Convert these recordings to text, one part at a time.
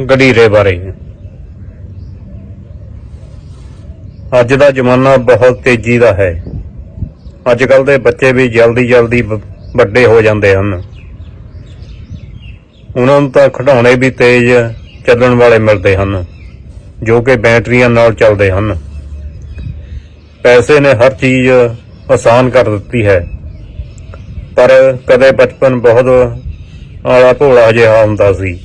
ਗਡੀਰੇ ਬਾਰੇ। ਅੱਜ ਦਾ ਜ਼ਮਾਨਾ ਬਹੁਤ ਤੇਜ਼ੀ ਦਾ ਹੈ। ਅੱਜ ਕੱਲ ਦੇ ਬੱਚੇ ਵੀ ਜਲਦੀ ਜਲਦੀ ਵ- ਵੱਡੇ ਹੋ ਜਾਂਦੇ ਹਨ। ਉਹਨਾਂ ਨੂੰ ਤਾਂ ਖਿਡੌਣੇ ਵੀ ਤੇਜ਼ ਚੱਲਣ ਵਾਲੇ ਮਿਲਦੇ ਹਨ, ਜੋ ਕਿ ਬੈਟਰੀਆਂ ਨਾਲ ਚੱਲਦੇ ਹਨ। ਪੈਸੇ ਨੇ ਹਰ ਚੀਜ਼ ਆਸਾਨ ਕਰ ਦਿੱਤੀ ਹੈ। ਪਰ ਕਦੇ ਬਚਪਨ ਬਹੁਤ ਆਲਾ ਭੋਲਾ ਜਿਹਾ ਹੁੰਦਾ ਸੀ।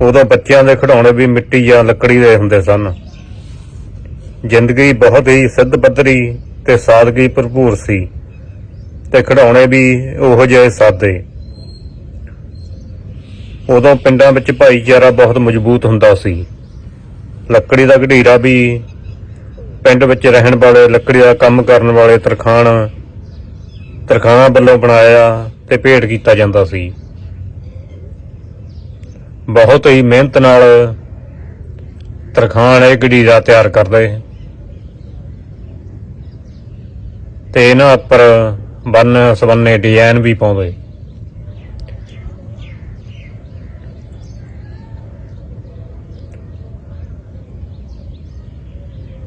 ਉਦੋਂ ਬੱਚਿਆਂ ਦੇ ਖਿਡੌਣੇ ਵੀ ਮਿੱਟੀ ਜਾਂ ਲੱਕੜੀ ਦੇ ਹੁੰਦੇ ਸਨ। ਜ਼ਿੰਦਗੀ ਬਹੁਤ ਹੀ ਸਿੱਧ ਪੱਧਰੀ ਤੇ ਸਾਦਗੀ ਭਰਪੂਰ ਸੀ ਤੇ ਖਿਡੌਣੇ ਵੀ ਉਹੋ ਜਿਹੇ ਸਾਦੇ। ਉਦੋਂ ਪਿੰਡਾਂ ਵਿੱਚ ਭਾਈਚਾਰਾ ਬਹੁਤ ਮਜ਼ਬੂਤ ਹੁੰਦਾ ਸੀ। ਲੱਕੜੀ ਦਾ ਘੜੀਰਾ ਵੀ ਪਿੰਡ ਵਿੱਚ ਰਹਿਣ ਵਾਲੇ, ਲੱਕੜੀ ਦਾ ਕੰਮ ਕਰਨ ਵਾਲੇ ਤਰਖਾਣ, ਤਰਖਾਣਾ ਵੱਲੋਂ ਬਣਾਇਆ ਤੇ ਭੇਟ ਕੀਤਾ ਜਾਂਦਾ ਸੀ। ਬਹੁਤ ਹੀ ਮਿਹਨਤ ਨਾਲ ਤਰਖਾਣ ਇਹ ਗੜੀਰਾ ਤਿਆਰ ਕਰਦੇ। ਤੇ ਇਹਨਾਂ ਉੱਪਰ ਬੰਨ ਸਬੰਨੇ ਡਿਜ਼ਾਈਨ ਵੀ ਪਾਉਂਦੇ।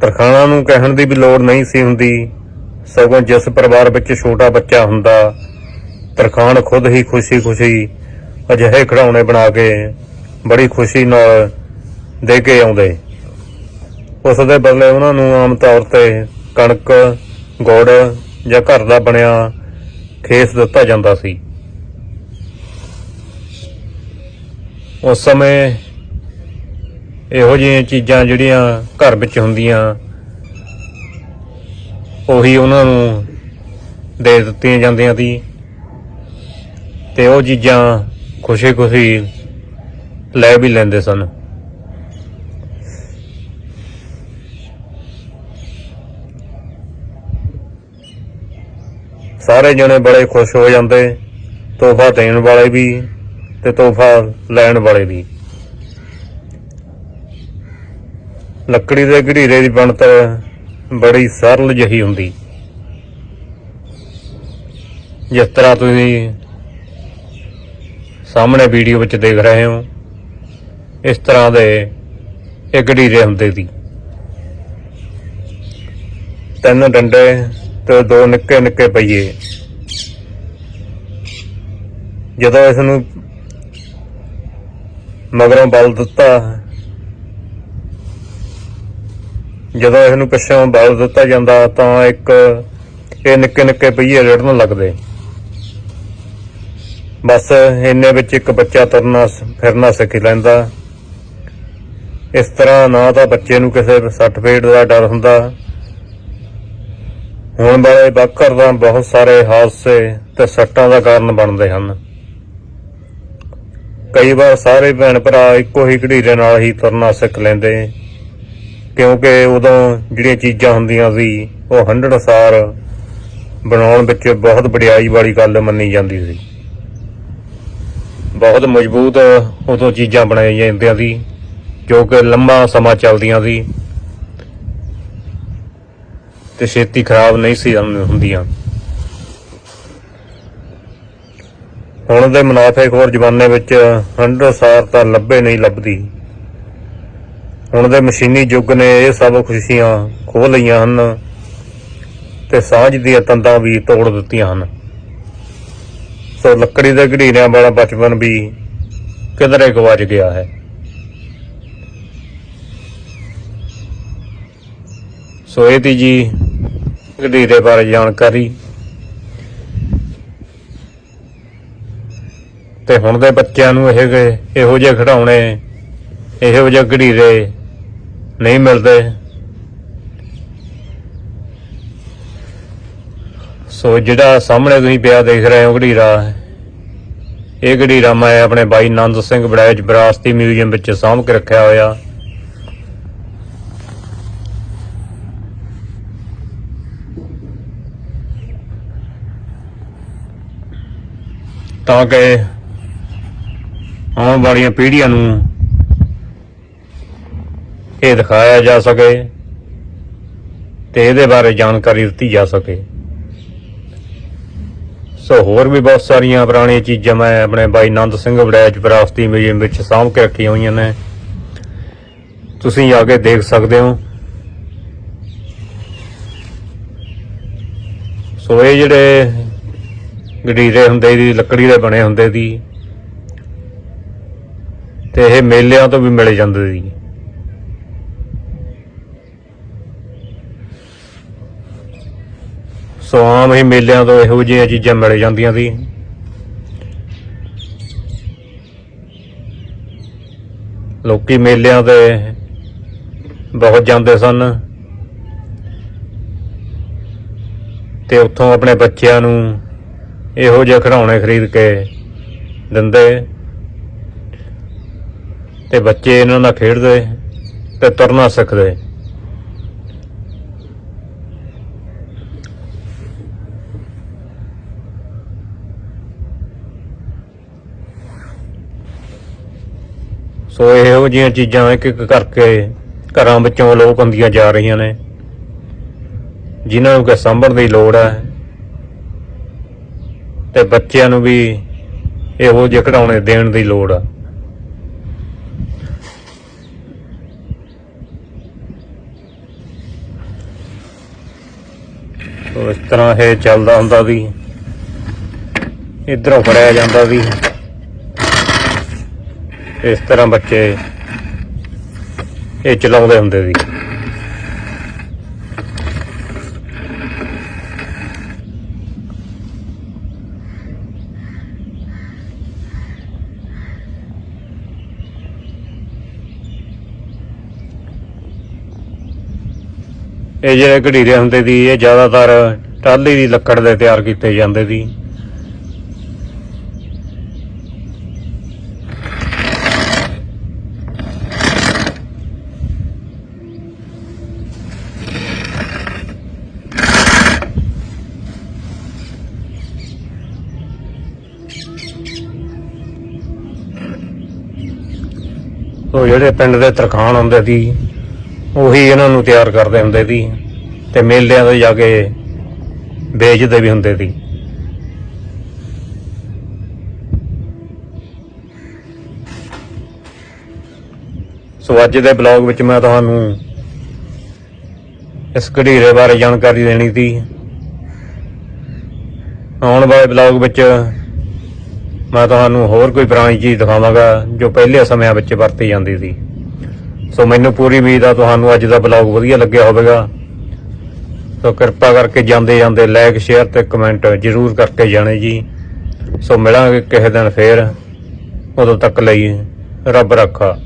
ਤਰਖਾਣਾ ਨੂੰ ਕਹਿਣ ਦੀ ਵੀ ਲੋੜ ਨਹੀਂ ਸੀ ਹੁੰਦੀ। ਸਗੋਂ ਜਿਸ ਪਰਿਵਾਰ ਵਿੱਚ ਛੋਟਾ ਬੱਚਾ ਹੁੰਦਾ, ਤਰਖਾਣ ਖੁਦ ਹੀ ਖੁਸ਼ੀ-ਖੁਸ਼ੀ ਅਜਿਹੇ ਖਿਡੌਣੇ ਬਣਾ ਕੇ ਬੜੀ ਖੁਸ਼ੀ ਨਾਲ ਦੇ ਕੇ ਆਉਂਦੇ। ਉਸ ਦੇ ਬਦਲੇ ਉਹਨਾਂ ਨੂੰ ਆਮ ਤੌਰ ਤੇ ਕਣਕ, ਗੁੜ ਜਾਂ ਘਰ ਦਾ ਬਣਿਆ ਖੇਸ ਦਿੱਤਾ ਜਾਂਦਾ ਸੀ। ਉਸ ਸਮੇਂ ਇਹੋ ਜਿਹੀਆਂ ਚੀਜ਼ਾਂ ਜਿਹੜੀਆਂ ਘਰ ਵਿੱਚ ਹੁੰਦੀਆਂ, ਉਹੀ ਉਹਨਾਂ ਨੂੰ ਦੇ ਦਿੱਤੀਆਂ ਜਾਂਦੀਆਂ ਸੀ। ਤੇ ਉਹ ਚੀਜ਼ਾਂ ਖੁਸ਼ੀ-ਖੁਸ਼ੀ ਲੈ ਵੀ ਲੈਂਦੇ ਸਨ। ਸਾਰੇ ਜਣੇ ਬੜੇ ਖੁਸ਼ ਹੋ ਜਾਂਦੇ, ਤੋਹਫਾ ਦੇਣ ਵਾਲੇ ਵੀ ਤੇ ਤੋਹਫਾ ਲੈਣ ਵਾਲੇ ਵੀ। ਲੱਕੜੀ ਦੇ ਘੜੀਰੇ ਦੀ ਬਣਤਰ ਬੜੀ ਸਰਲ ਜਿਹੀ ਹੁੰਦੀ। ਜਿਸ ਤਰ੍ਹਾਂ ਤੁਸੀਂ ਸਾਹਮਣੇ ਵੀਡੀਓ ਵਿੱਚ ਦੇਖ ਰਹੇ ਹੋ ਇਸ ਤਰ੍ਹਾਂ ਦੇ ਇੱਕ ਘੜੀਰੇ ਹੁੰਦੇ ਸੀ। ਤਿੰਨ ਡੰਡੇ ਤੇ ਦੋ ਨਿੱਕੇ ਨਿੱਕੇ ਪਈਏ ਜਦੋਂ ਇਸ ਨੂੰ ਮਗਰੋਂ ਬਲ ਦਿੱਤਾ, ਜਦੋਂ ਇਸ ਨੂੰ ਪਿੱਛੋਂ ਬਲ ਦਿੱਤਾ ਜਾਂਦਾ ਤਾਂ ਇੱਕ ਇਹ ਨਿੱਕੇ ਨਿੱਕੇ ਪਹੀਏ ਰੜਨ ਲੱਗਦੇ। ਬਸ ਇੰਨੇ ਵਿੱਚ ਇੱਕ ਬੱਚਾ ਤੁਰਨਾ ਫਿਰਨਾ ਸਿੱਖ ਲੈਂਦਾ। ਇਸ ਤਰ੍ਹਾਂ ਨਾ ਤਾਂ ਬੱਚੇ ਨੂੰ ਕਿਸੇ ਸੱਟ ਫੇਟ ਦਾ ਡਰ ਹੁੰਦਾ। ਹੁਣ ਵਾਲੇ ਬਾਕਰ ਦਾ ਬਹੁਤ ਸਾਰੇ ਹਾਦਸੇ ਤੇ ਸੱਟਾਂ ਦਾ ਕਾਰਨ ਬਣਦੇ ਹਨ। ਕਈ ਵਾਰ ਸਾਰੇ ਭੈਣ ਭਰਾ ਇੱਕੋ ਹੀ ਘੜੀਰੇ ਨਾਲ ਹੀ ਤੁਰਨਾ ਸਿੱਖ ਲੈਂਦੇ, ਕਿਉਂਕਿ ਉਦੋਂ ਜਿਹੜੀਆਂ ਚੀਜ਼ਾਂ ਹੁੰਦੀਆਂ ਸੀ, ਉਹ ਹੰਢਣਸਾਰ ਬਣਾਉਣ ਵਿੱਚ ਬਹੁਤ ਵਡਿਆਈ ਵਾਲੀ ਗੱਲ ਮੰਨੀ ਜਾਂਦੀ ਸੀ। ਬਹੁਤ ਮਜ਼ਬੂਤ ਉਦੋਂ ਚੀਜ਼ਾਂ ਬਣਾਈਆਂ ਜਾਂਦੀਆਂ ਸੀ। ਜੋ ਕਿ ਲੰਮਾ ਸਮਾਂ ਚੱਲਦੀਆਂ ਸੀ ਤੇ ਛੇਤੀ ਖਰਾਬ ਨਹੀਂ ਸੀ ਹੁੰਦੀਆਂ। ਹੁਣ ਦੇ ਮੁਨਾਫੇਖੋਰ ਜ਼ਮਾਨੇ ਵਿੱਚ ਹੰਢਣਸਾਰ ਤਾਂ ਲੱਭੇ ਨਹੀਂ ਲੱਭਦੀ। ਹੁਣ ਦੇ ਮਸ਼ੀਨੀ ਯੁੱਗ ਨੇ ਇਹ ਸਭ ਖੁਸ਼ੀਆਂ ਖੋਹ ਲਈਆਂ ਹਨ ਤੇ ਸਾਂਝ ਦੀਆਂ ਤੰਦਾਂ ਵੀ ਤੋੜ ਦਿੱਤੀਆਂ ਹਨ। ਸੋ ਲੱਕੜੀ ਦੇ ਘੜੀਰਿਆਂ ਵਾਲਾ ਬਚਪਨ ਵੀ ਕਿਧਰੇ ਗਵਾਚ ਗਿਆ ਹੈ। ਸੋ ਇਹ ਤੀ ਜੀ ਘੜੀਰੇ ਬਾਰੇ ਜਾਣਕਾਰੀ। ਤੇ ਹੁਣ ਦੇ ਬੱਚਿਆਂ ਨੂੰ ਇਹ ਇਹੋ ਜਿਹੇ ਖਿਡੌਣੇ, ਇਹੋ ਜਿਹੇ ਘੜੀਰੇ ਨਹੀਂ ਮਿਲਦੇ। ਸੋ ਜਿਹੜਾ ਸਾਹਮਣੇ ਤੁਸੀਂ ਪਿਆ ਦੇਖ ਰਹੇ ਹੋ ਘੜੀਰਾ, ਇਹ ਗੜੀਰਾ ਮੈਂ ਆਪਣੇ ਬਾਈ ਨੰਦ ਸਿੰਘ ਬੜੈਚ ਵਿਰਾਸਤੀ ਮਿਊਜ਼ੀਅਮ ਵਿੱਚ ਸਾਂਭ ਕੇ ਰੱਖਿਆ ਹੋਇਆ। ਤਾਂ ਕਿ ਆਉਣ ਵਾਲੀਆਂ ਪੀੜ੍ਹੀਆਂ ਨੂੰ ਇਹ ਦਿਖਾਇਆ ਜਾ ਸਕੇ ਤੇ ਇਹਦੇ ਬਾਰੇ ਜਾਣਕਾਰੀ ਦਿੱਤੀ ਜਾ ਸਕੇ। ਸੋ ਹੋਰ ਵੀ ਬਹੁਤ ਸਾਰੀਆਂ ਪੁਰਾਣੀਆਂ ਚੀਜ਼ਾਂ ਮੈਂ ਆਪਣੇ ਬਾਈ ਨੰਦ ਸਿੰਘ ਵੜੈਚ ਵਿਰਾਸਤੀ ਮਿਊਜ਼ੀਅਮ ਵਿੱਚ ਸਾਂਭ ਕੇ ਰੱਖੀਆਂ ਹੋਈਆਂ ਨੇ। ਤੁਸੀਂ ਆ ਕੇ ਦੇਖ ਸਕਦੇ ਹੋ। ਸੋ ਇਹ ਜਿਹੜੇ ਗਡੀਰੇ ਹੁੰਦੇ ਦੀ ਲੱਕੜੀ ਦੇ ਬਣੇ ਹੁੰਦੇ ਦੀ ਤੇ ਇਹ ਮੇਲਿਆਂ ਤੋਂ ਵੀ ਮਿਲੇ ਜਾਂਦੇ ਸੀ। ਸੋ ਆਮ ਹੀ ਮੇਲਿਆਂ ਤੋਂ ਇਹੋ ਜਿਹੀਆਂ ਚੀਜ਼ਾਂ ਮਿਲ ਜਾਂਦੀਆਂ ਸੀ। ਲੋਕੀ ਮੇਲਿਆਂ ਤੇ ਬਹੁਤ ਜਾਂਦੇ ਸਨ। ਤੇ ਉੱਥੋਂ ਆਪਣੇ ਬੱਚਿਆਂ ਨੂੰ ਇਹੋ ਜਿਹੇ ਖਿਡੌਣੇ ਖਰੀਦ ਕੇ ਦਿੰਦੇ ਤੇ ਬੱਚੇ ਇਹਨਾਂ ਨਾਲ ਖੇਡਦੇ ਤੇ ਤੁਰਨਾ ਸਿੱਖਦੇ। ਸੋ ਇਹੋ ਜਿਹੀਆਂ ਚੀਜ਼ਾਂ ਇੱਕ ਇੱਕ ਕਰਕੇ ਘਰਾਂ ਵਿੱਚੋਂ ਲੋਕ ਹੁੰਦੀਆਂ ਜਾ ਰਹੀਆਂ ਨੇ। ਜਿਨ੍ਹਾਂ ਨੂੰ ਕਿ ਸਾਂਭਣ ਦੀ ਲੋੜ ਹੈ ਤੇ ਬੱਚਿਆਂ ਨੂੰ ਵੀ ਇਹੋ ਜਿਹੇ ਘਟਾਉਣੇ ਦੇਣ ਦੀ ਲੋੜ ਆ। ਸੋ ਇਸ ਤਰ੍ਹਾਂ ਇਹ ਚੱਲਦਾ ਹੁੰਦਾ ਸੀ ਇਧਰੋਂ ਫੜਿਆ ਜਾਂਦਾ ਸੀ ਇਸ ਤਰ੍ਹਾਂ ਬੱਚੇ ਇਹ ਚਲਾਉਂਦੇ ਹੁੰਦੇ ਸੀ। ਇਹ ਜਿਹੜੇ ਘੜੀਰੇ ਹੁੰਦੇ ਸੀ ਇਹ ਜ਼ਿਆਦਾਤਰ ਟਾਹਲੀ ਦੀ ਲੱਕੜ ਦੇ ਤਿਆਰ ਕੀਤੇ ਜਾਂਦੇ ਸੀ ਉਹ ਜਿਹੜੇ ਪਿੰਡ ਦੇ ਤਰਖਾਣ ਹੁੰਦੇ ਸੀ ਉਹੀ ਇਹਨਾਂ ਨੂੰ ਤਿਆਰ ਕਰਦੇ ਹੁੰਦੇ ਸੀ ਤੇ ਮੇਲਿਆਂ ਤੇ ਜਾ ਕੇ ਵੇਚਦੇ ਵੀ ਹੁੰਦੇ ਸੀ। ਸੋ ਅੱਜ ਦੇ ਬਲੌਗ ਵਿੱਚ ਮੈਂ ਤੁਹਾਨੂੰ ਇਸ ਘੜੀਰੇ ਬਾਰੇ ਜਾਣਕਾਰੀ ਦੇਣੀ ਸੀ। ਆਉਣ ਵਾਲੇ ਬਲੌਗ ਵਿੱਚ ਮੈਂ ਤੁਹਾਨੂੰ ਹੋਰ ਕੋਈ ਪੁਰਾਣੀ ਚੀਜ਼ ਦਿਖਾਵਾਂਗਾ ਜੋ ਪਹਿਲੇ ਸਮਿਆਂ ਵਿੱਚ ਵਰਤੀ ਜਾਂਦੀ ਸੀ। ਸੋ ਮੈਨੂੰ ਪੂਰੀ ਉਮੀਦ ਆ ਤੁਹਾਨੂੰ ਅੱਜ ਦਾ ਬਲੌਗ ਵਧੀਆ ਲੱਗਿਆ ਹੋਵੇਗਾ। ਸੋ ਕਿਰਪਾ ਕਰਕੇ ਜਾਂਦੇ ਜਾਂਦੇ ਲਾਈਕ ਸ਼ੇਅਰ ਤੇ ਕਮੈਂਟ ਜਰੂਰ ਕਰਕੇ ਜਾਣੇ ਜੀ। ਸੋ ਮਿਲਾਂਗੇ ਕਿਸੇ ਦਿਨ ਫੇਰ। ਉਦੋਂ ਤੱਕ ਲਈ ਰੱਬ ਰੱਖਾ।